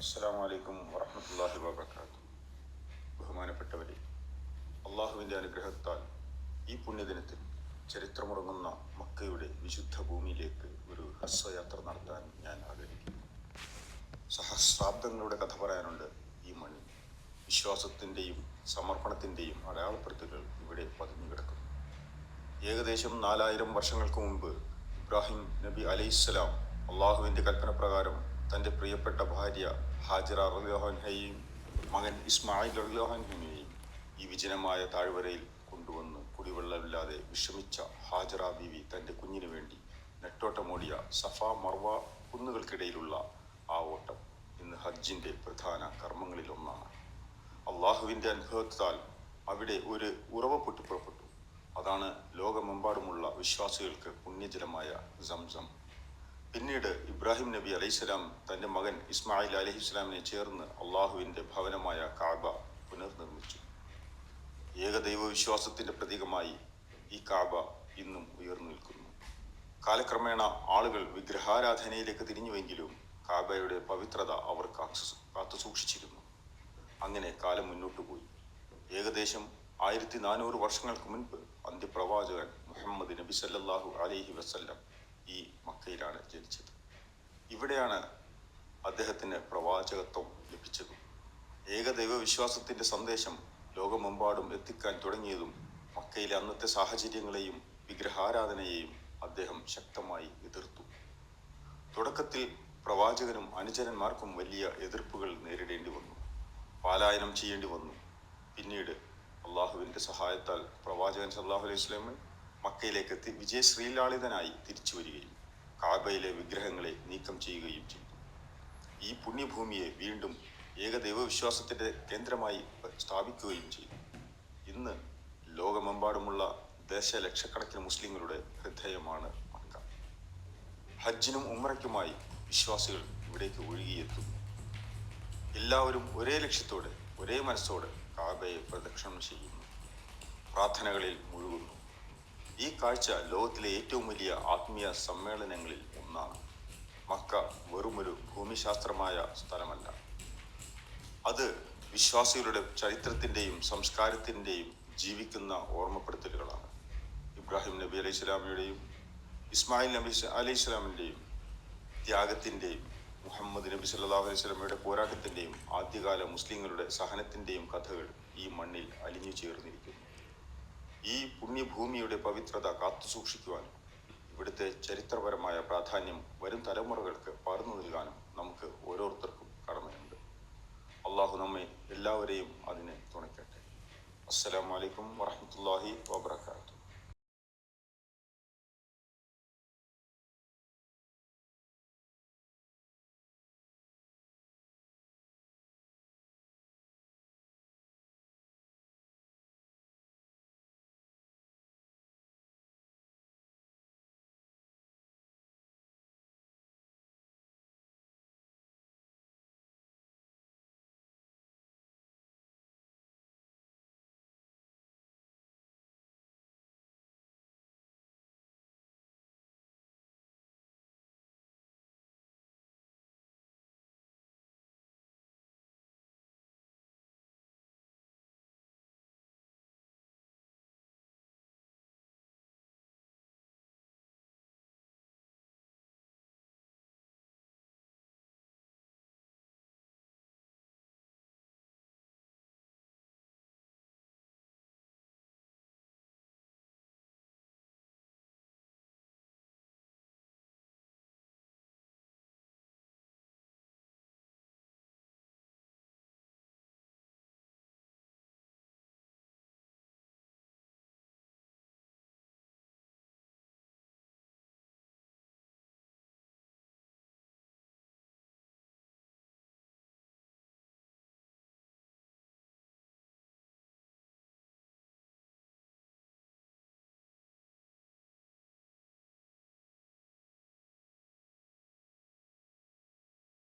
അസ്സാം വലൈക്കും വറഹമത്തല്ലാഹി വാബർക്കാത്തു ബഹുമാനപ്പെട്ടവരെ അള്ളാഹുവിന്റെ അനുഗ്രഹത്താൽ ഈ പുണ്യദിനത്തിൽ ചരിത്രമുറങ്ങുന്ന മക്കയുടെ വിശുദ്ധ ഭൂമിയിലേക്ക് ഒരു ഹ്രസ്വയാത്ര നടത്താൻ ഞാൻ ആഗ്രഹിക്കുന്നു. സഹസ്രാബ്ദങ്ങളുടെ കഥ പറയാനുണ്ട് ഈ മണ്ണിൽ വിശ്വാസത്തിന്റെയും സമർപ്പണത്തിന്റെയും അടയാളപ്പെടുത്തലുകൾ ഇവിടെ പതിഞ്ഞു കിടക്കുന്നു. ഏകദേശം നാലായിരം വർഷങ്ങൾക്ക് മുമ്പ് ഇബ്രാഹിം നബി അലൈഹിസ്സലാം അള്ളാഹുവിന്റെ കൽപ്പന പ്രകാരം തന്റെ പ്രിയപ്പെട്ട ഭാര്യ ഹാജിറ റലിയോഹൻഹയെയും മകൻ ഇസ്മായിൽ റഹ്ലോഹൻഹനെയും ഈ വിജനമായ താഴ്വരയിൽ കൊണ്ടുവന്ന് കുടിവെള്ളമില്ലാതെ വിഷമിച്ച ഹാജറ ബീവി തന്റെ കുഞ്ഞിനു വേണ്ടി നെട്ടോട്ടമോടിയ സഫ മർവ കുന്നുകൾക്കിടയിലുള്ള ആ ഓട്ടം ഇന്ന് ഹജ്ജിന്റെ പ്രധാന കർമ്മങ്ങളിലൊന്നാണ് അള്ളാഹുവിന്റെ അനുഭവത്താൽ അവിടെ ഒരു ഉറവ പൊട്ടിപ്പുറപ്പെട്ടു. അതാണ് ലോകമെമ്പാടുമുള്ള വിശ്വാസികൾക്ക് പുണ്യജലമായ സംസം പിന്നീട് ഇബ്രാഹിം നബി അലൈഹിസ്സലാം തന്റെ മകൻ ഇസ്മായിൽ അലഹിസ്ലാമിനെ ചേർന്ന് അള്ളാഹുവിന്റെ ഭവനമായ കാബ പുനർനിർമ്മിച്ചു. ഏകദൈവ വിശ്വാസത്തിന്റെ പ്രതീകമായി ഈ കാബ ഇന്നും ഉയർന്നു നിൽക്കുന്നു. കാലക്രമേണ ആളുകൾ വിഗ്രഹാരാധനയിലേക്ക് തിരിഞ്ഞുവെങ്കിലും കാബയുടെ പവിത്രത അവർ കാത്തു സൂക്ഷിച്ചിരുന്നു. അങ്ങനെ കാലം മുന്നോട്ട് പോയി. ഏകദേശം ആയിരത്തി നാനൂറ് വർഷങ്ങൾക്ക് മുൻപ് അന്ത്യപ്രവാചകൻ മുഹമ്മദ് നബി സല്ലാഹു അലഹി വസല്ലം ഈ മക്കയിലാണ് ജനിച്ചത്. ഇവിടെയാണ് അദ്ദേഹത്തിന് പ്രവാചകത്വം ലഭിച്ചത്. ഏകദൈവ വിശ്വാസത്തിന്റെ സന്ദേശം ലോകമെമ്പാടും എത്തിക്കാൻ തുടങ്ങിയതും മക്കയിലെ അന്നത്തെ സാഹചര്യങ്ങളെയും വിഗ്രഹാരാധനയെയും അദ്ദേഹം ശക്തമായി എതിർത്തു. തുടക്കത്തിൽ പ്രവാചകനും അനുചരന്മാർക്കും വലിയ എതിർപ്പുകൾ നേരിടേണ്ടി വന്നു. പാലായനം ചെയ്യേണ്ടി വന്നു. പിന്നീട് അള്ളാഹുവിന്റെ സഹായത്താൽ പ്രവാചകൻ സല്ലാഹു അലൈഹി സ്വലമ് മക്കയിലേക്ക് എത്തി വിജയശ്രീലാളിതനായി തിരിച്ചു വരികയും കാബയിലെ വിഗ്രഹങ്ങളെ നീക്കം ചെയ്യുകയും ചെയ്തു. ഈ പുണ്യഭൂമിയെ വീണ്ടും ഏകദൈവ വിശ്വാസത്തിന്റെ കേന്ദ്രമായി സ്ഥാപിക്കുകയും ചെയ്തു. ഇന്ന് ലോകമെമ്പാടുമുള്ള ദശലക്ഷക്കണക്കിന് മുസ്ലിങ്ങളുടെ ഹൃദയമാണ് മക്ക. ഹജ്ജിനും ഉമ്രയ്ക്കുമായി വിശ്വാസികൾ ഇവിടേക്ക് ഒഴുകിയെത്തുന്നു. എല്ലാവരും ഒരേ ലക്ഷ്യത്തോടെ ഒരേ മനസ്സോടെ കാബയെ പ്രദക്ഷിണം ചെയ്യുന്നു. പ്രാർത്ഥനകളിൽ മുഴുകുന്നു ഈ കാഴ്ച ലോകത്തിലെ ഏറ്റവും വലിയ ആത്മീയ സമ്മേളനങ്ങളിൽ ഒന്നാണ്. മക്ക വെറുമൊരു ഭൂമിശാസ്ത്രമായ സ്ഥലമല്ല. അത് വിശ്വാസികളുടെ ചരിത്രത്തിന്റെയും സംസ്കാരത്തിന്റെയും ജീവിക്കുന്ന ഓർമ്മപ്പെടുത്തലുകളാണ്. ഇബ്രാഹിം നബി അലൈഹി സ്വലാമിയുടെയും ഇസ്മായിൽ നബി അലൈഹി സ്വലാമിന്റെയും ത്യാഗത്തിന്റെയും മുഹമ്മദ് നബി സല്ലാ അലൈഹി സ്വലമയുടെ പോരാട്ടത്തിന്റെയും ആദ്യകാല മുസ്ലിങ്ങളുടെ സഹനത്തിന്റെയും കഥകൾ ഈ മണ്ണിൽ അലിഞ്ഞു ചേർന്നിരിക്കുന്നു. ഈ പുണ്യഭൂമിയുടെ പവിത്രത കാത്തുസൂക്ഷിക്കുവാനും ഇവിടുത്തെ ചരിത്രപരമായ പ്രാധാന്യം വരും തലമുറകൾക്ക് പകർന്നു നൽകാനും നമുക്ക് ഓരോരുത്തർക്കും കടമയുണ്ട്. അള്ളാഹു നമ്മെ എല്ലാവരെയും അതിനെ തുണയ്ക്കട്ടെ. അസ്സലാമലൈക്കും വറഹമത്തല്ലാഹി വാബർക്കാത്തു